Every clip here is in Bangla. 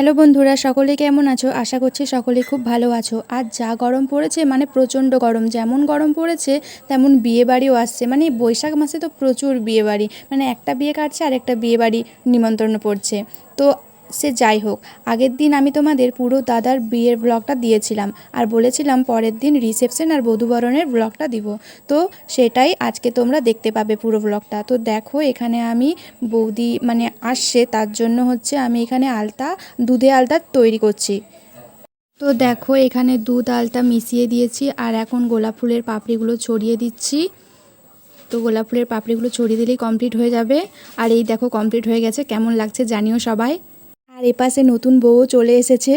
হ্যালো বন্ধুরা, সকলে কেমন আছো? আশা করছি সকলে খুব ভালো আছো। আর যা গরম পড়েছে মানে প্রচণ্ড গরম, যেমন গরম পড়েছে, তেমন বিয়ে বাড়িও আসছে। মানে বৈশাখ মাসে তো প্রচুর বিয়ে বাড়ি মানে একটা বিয়ে কাটছে আর একটা বিয়ে বাড়ি নিমন্ত্রণ পড়ছে। তো সে যাই হোক, আগের দিন আমি তোমাদের পুরো দাদার বিয়ের ব্লগটা দিয়েছিলাম আর বলেছিলাম পরের দিন রিসেপশন আর বধূবরণের ব্লগটা দিব। তো সেটাই আজকে তোমরা দেখতে পাবে পুরো ব্লগটা তো দেখো, এখানে আমি বৌদি মানে আসছে, তার জন্য হচ্ছে আমি এখানে আলতা, দুধে আলতা তৈরি করছি। তো দেখো, এখানে দুধ আলতা মিশিয়ে দিয়েছি আর এখন গোলাপ ফুলের পাপড়িগুলো ছড়িয়ে দিচ্ছি। তো গোলাপ ফুলের পাপড়িগুলো ছড়িয়ে দিলেই কমপ্লিট হয়ে যাবে। আর এই দেখো কমপ্লিট হয়ে গেছে। কেমন লাগছে জানিও সবাই। আর এপাশে নতুন বউও চলে এসেছে।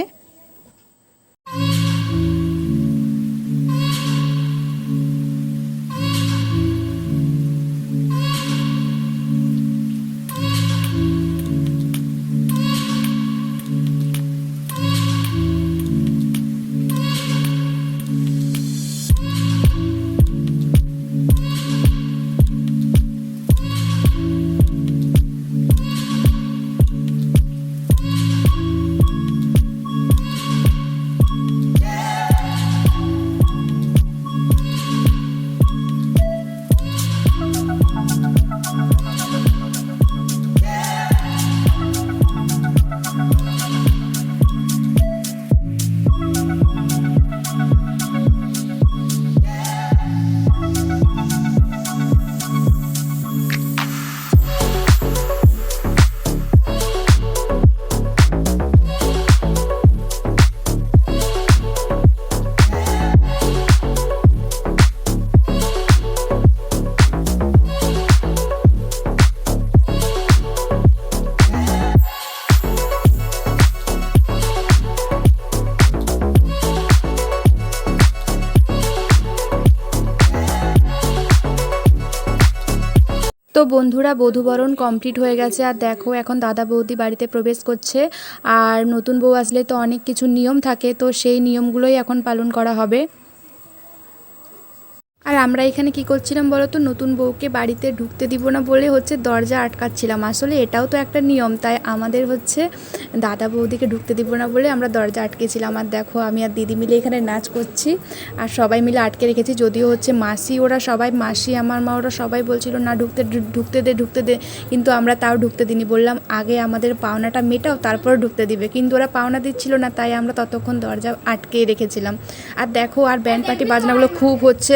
বন্ধুরা, বধুবরণ কমপ্লিট হয়ে গেছে। আর দেখো, এখন দাদা বৌদি বাড়িতে প্রবেশ করছে। আর নতুন বউ আসলে তো অনেক কিছু নিয়ম থাকে, তো সেই নিয়মগুলোই এখন পালন করা হবে। আর আমরা এখানে কি করছিলাম বলো তো নতুন বউকে বাড়িতে ঢুকতে দিব না বলে হচ্ছে দরজা আটকাচ্ছিলাম। আসলে এটাও তো একটা নিয়ম, তাই আমাদের হচ্ছে দাদা বৌদিকে ঢুকতে দিব না বলে আমরা দরজা আটকেছিলাম। আর দেখো, আমি আর দিদি মিলে এখানে নাচ করছি আর সবাই মিলে আটকে রেখেছি। যদিও হচ্ছে মাসি, ওরা সবাই, মাসি, আমার মা, ওরা সবাই বলছিল, না, ঢুকতে ঢুকতে দে ঢুকতে দে। কিন্তু আমরা তাও ঢুকতে দিনি বললাম, আগে আমাদের পাওনাটা মেটাও, তারপর ঢুকতে দিবে। কিন্তু ওরা পাওনা দিচ্ছিল না, তাই আমরা ততক্ষণ দরজা আটকে রেখেছিলাম। আর দেখো, আর ব্যান্ড পার্টি বাজনাগুলো খুব হচ্ছে।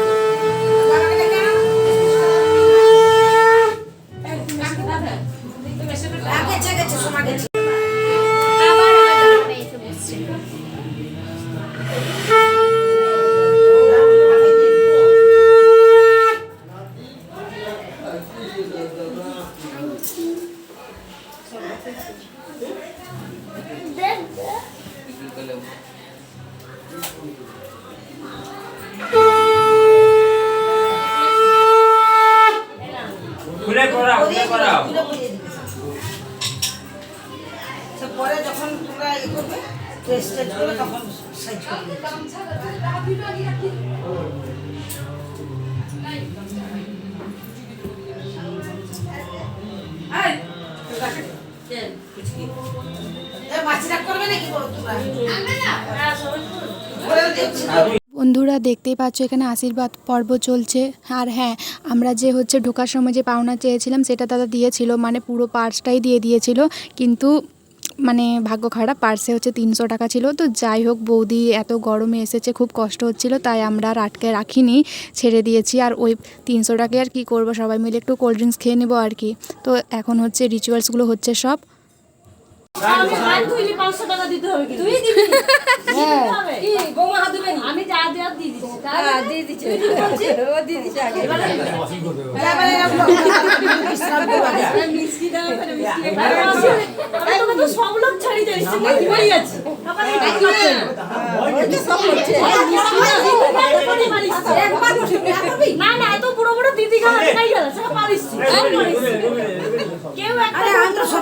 খুলে পড়াও খুলে পড়াও পরে যখন তোমরা ই করবে টেস্ট করবে তখন সাইজ করবে মাছিরা বন্ধুরা দেখতেই পাচ্ছ, এখানে আশীর্বাদ পর্ব চলছে। আর হ্যাঁ আমরা যে হচ্ছে ঢোকার সময় যে পাওনা চেয়েছিলাম, সেটা দাদা দিয়েছিল মানে পুরো পার্সটাই দিয়ে দিয়েছিল। কিন্তু মানে ভাগ্য খারাপ, পার্সে হচ্ছে তিনশো টাকা ছিল। তো যাই হোক, বৌদি এত গরমে এসেছে, খুব কষ্ট হচ্ছিল, তাই আমরা আর আটকে রাখিনি, ছেড়ে দিয়েছি। আর ওই তিনশো টাকায় আর কি করব, সবাই মিলে একটু কোল্ড ড্রিঙ্কস খেয়ে নেব আর কি। তো এখন হচ্ছে রিচুয়ালসগুলো হচ্ছে সব। আমি হয়ে না। না এত বড় বড় দিদি গান খাই গেল সেটা পারিস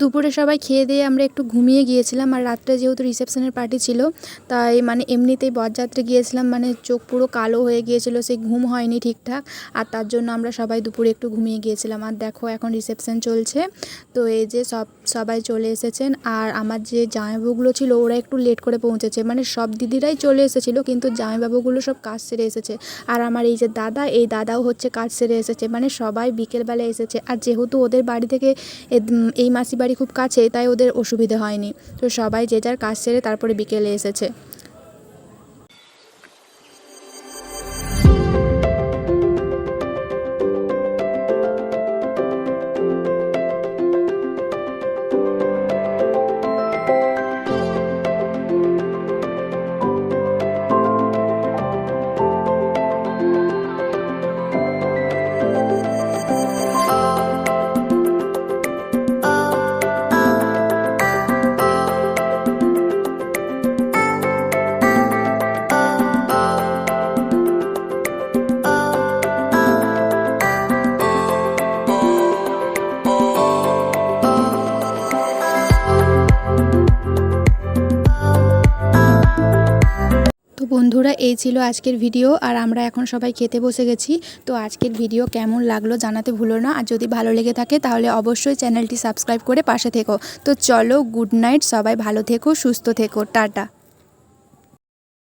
দুপুরে সবাই খেয়ে দিয়ে আমরা একটু ঘুমিয়ে গিয়েছিলাম আর রাত্রে যেহেতু রিসেপশনের পার্টি ছিল, তাই মানে এমনিতেই বরযাত্রে গিয়েছিলাম মানে চোখ পুরো কালো হয়ে গিয়েছিল, সেই ঘুম হয়নি ঠিকঠাক। আর তার জন্য আমরা সবাই দুপুরে একটু ঘুমিয়ে গিয়েছিলাম। আর দেখো এখন রিসেপশন চলছে, তো এই যে সব, সবাই চলে এসেছেন। আর আমার যে জামাইবাবুগুলো ছিল, ওরা একটু লেট করে পৌঁছেছে। মানে সব দিদিরাই চলে এসেছিল, কিন্তু জামাইবাবুগুলো সব কাজ সেরে এসেছে। আর আমার এই যে দাদা, এই দাদাও হচ্ছে কাজ সেরে এসেছে। মানে সবাই বিকেলবেলা এসেছে। আর যেহেতু ওদের বাড়ি থেকে এই মাসি বাড়ি খুব কাছে, তাই ওদের অসুবিধে হয়নি। তো সবাই যে যার কাজ সেরে তারপরে বিকেলে এসেছে। বন্ধুরা, এই ছিল আজকের ভিডিও আর আমরা এখন সবাই খেতে বসে গেছি। তো আজকের ভিডিও কেমন লাগল জানাতে ভুলো না। আর যদি ভালো লেগে থাকে তাহলে অবশ্যই চ্যানেলটি সাবস্ক্রাইব করে পাশে থেকো। তো চলো, গুড নাইট, সবাই ভালো থেকো, সুস্থ থেকো, টাটা।